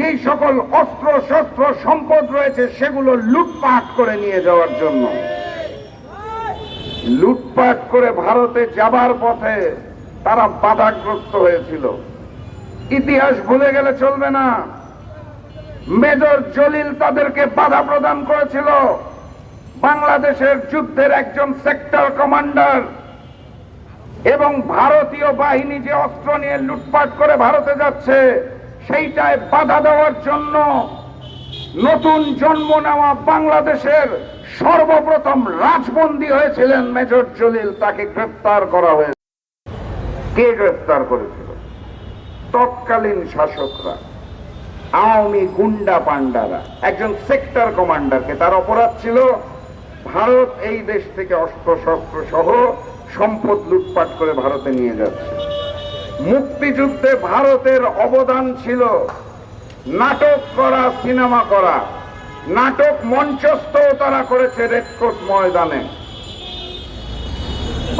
যেই সকল অস্ত্র, শস্ত্র, সম্পদ রয়েছে, সেগুলো লুটপাট করে নিয়ে যাওয়ার জন্য। লুটপাট করে ভারতে যাবার পথে তারা বাধাগ্রস্ত হয়েছিল। ইতিহাস ভুলে গেলে চলবে না। মেজর জলিল তাদেরকে বাধা প্রদান করেছিল। বাংলাদেশের যুদ্ধের একজন সেক্টর কমান্ডার এবং ভারতীয় বাহিনী যে অস্ত্র নিয়ে লুটপাট করে ভারতে যাচ্ছে সেইটায় বাধা দেওয়ার জন্য নতুন জন্ম নেওয়া বাংলাদেশের সর্বপ্রথম রাজবন্দী হয়েছিলেন মেজর জলিল। তাকে গ্রেফতার করা হয়েছে। কে গ্রেফতার করেছিল? তৎকালীন শাসকরা, আওয়ামী গুন্ডা পান্ডারা একজন সেক্টর কমান্ডারকে, তার অপরাধ ছিল ভারত এই দেশ থেকে অস্ত্র শস্ত্র সহ সম্পদ লুটপাট করে ভারতে নিয়ে যাচ্ছে। মুক্তিযুদ্ধে ভারতের অবদান ছিল নাটক করা, সিনেমা করা। নাটক মঞ্চস্থ তারা করেছে রেডকোট ময়দানে।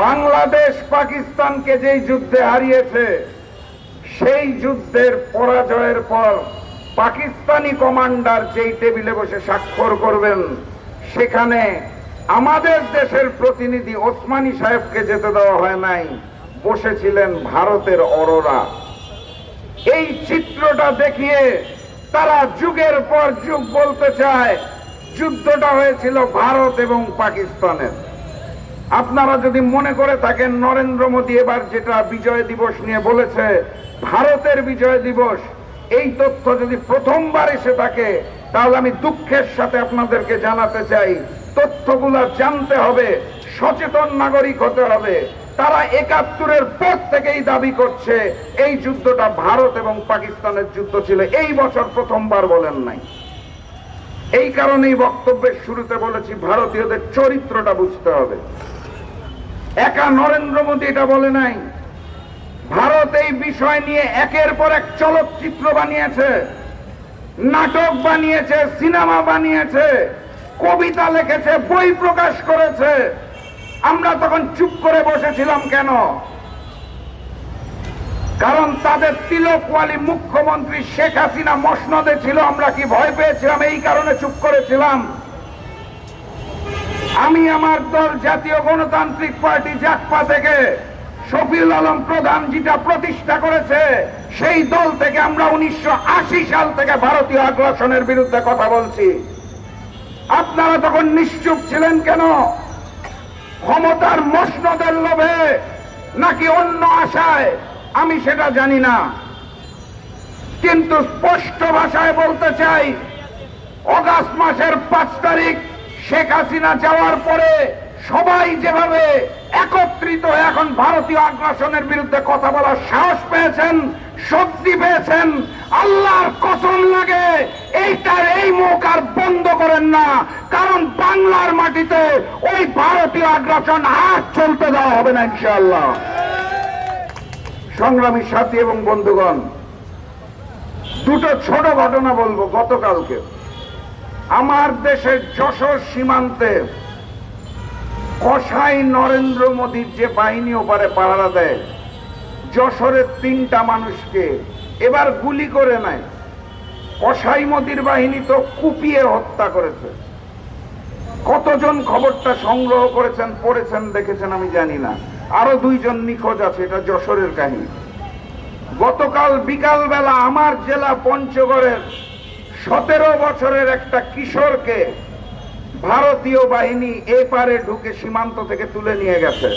বাংলাদেশ পাকিস্তানকে যেই যুদ্ধে হারিয়েছে, সেই যুদ্ধের পরাজয়ের পর পাকিস্তানি কমান্ডার যেই টেবিলে বসে স্বাক্ষর করবেন, সেখানে আমাদের দেশের প্রতিনিধি ওসমানী সাহেবকে যেতে দেওয়া হয় নাই। বসেছিলেন ভারতের অরোরা। এই চিত্রটা দেখিয়ে তারা যুগের পর যুগ বলতে চায়, যুদ্ধটা হয়েছিল ভারত এবং পাকিস্তানের। আপনারা যদি মনে করে থাকেন, নরেন্দ্র মোদী এবার যেটা বিজয় দিবস নিয়ে বলেছে, ভারতের বিজয় দিবস, এই তথ্য যদি প্রথমবার এসে থাকে, তাহলে আমি দুঃখের সাথে আপনাদেরকে জানাতে চাই, তথ্যগুলো জানতে হবে, সচেতন নাগরিক হতে হবে। তারা একাত্তরের পর থেকেই দাবি করছে, এই যুদ্ধটা ভারত এবং পাকিস্তানের যুদ্ধ ছিল। এই বছর প্রথমবার বলেন নাই। এই কারণেই বক্তব্যের শুরুতে বলেছি, ভারতীয়দের চরিত্রটা বুঝতে হবে। একা নরেন্দ্র মোদী এটা বলে নাই। ভারত এই বিষয় নিয়ে একের পর এক চলচ্চিত্র বানিয়েছে, নাটক বানিয়েছে, সিনেমা বানিয়েছে, কবিতা লিখেছে, বই প্রকাশ করেছে। আমরা তখন চুপ করে বসেছিলাম কেন? কারণ তাদের তিলকওয়ালি মুখ্যমন্ত্রী শেখ হাসিনা মসনদে ছিল, আমরা কি ভয় পেয়েছিলাম? এই কারণে চুপ করেছিলাম। আমি আমার দল জাতীয় গণতান্ত্রিক পার্টি জাকপা থেকে শফিউল আলম প্রধান যেটা প্রতিষ্ঠা করেছে, সেই দল থেকে আমরা উনিশশো আশি সাল থেকে ভারতীয় আগ্রাসনের বিরুদ্ধে কথা বলছি। আপনারা তখন নিশ্চুপ ছিলেন কেন? ক্ষমতার মসনদের লোভে নাকি অন্য আশায়? আমি সেটা জানি না। কিন্তু স্পষ্ট ভাষায় বলতে চাই, অগাস্ট মাসের পাঁচ তারিখ শেখ হাসিনা যাওয়ার পরে সবাই যেভাবে একত্রিত হয়ে এখন ভারতীয় আগ্রাসনের বিরুদ্ধে কথা বলার সাহস পেয়েছেন, শক্তি পেয়েছেন আল্লাহর কসম লাগে এইটার এই মুখ আর বন্ধ করেন না। কারণ বাংলার মাটিতে ওই ভারতীয় আগ্রাসন আর চলতে দেওয়া হবে না, ইনশাআল্লাহ। সংগ্রামী সাথী এবং বন্ধুগণ, দুটো ছোট ঘটনা বলব গতকালকে। আমার দেশের যশোর সীমান্তে কসাই নরেন্দ্র মোদীর যে বাহিনী ওপারে পাহারা দেয়, যশোরের তিনটা মানুষকে এবার গুলি করে নাই। কসাই মোদীর বাহিনী তো কুপিয়ে হত্যা করেছে। কতজন খবরটা সংগ্রহ করেছেন, পড়েছেন, দেখেছেন আমি জানি না। আরও দুইজন নিখোঁজ আছে, এটা যশোরের কাহিনী। গতকাল বিকাল বেলা আমার জেলা পঞ্চগড়ের সতেরো বছরের একটা কিশোরকে ভারতীয় বাহিনী এপারে ঢুকে সীমান্ত থেকে তুলে নিয়ে গেছে।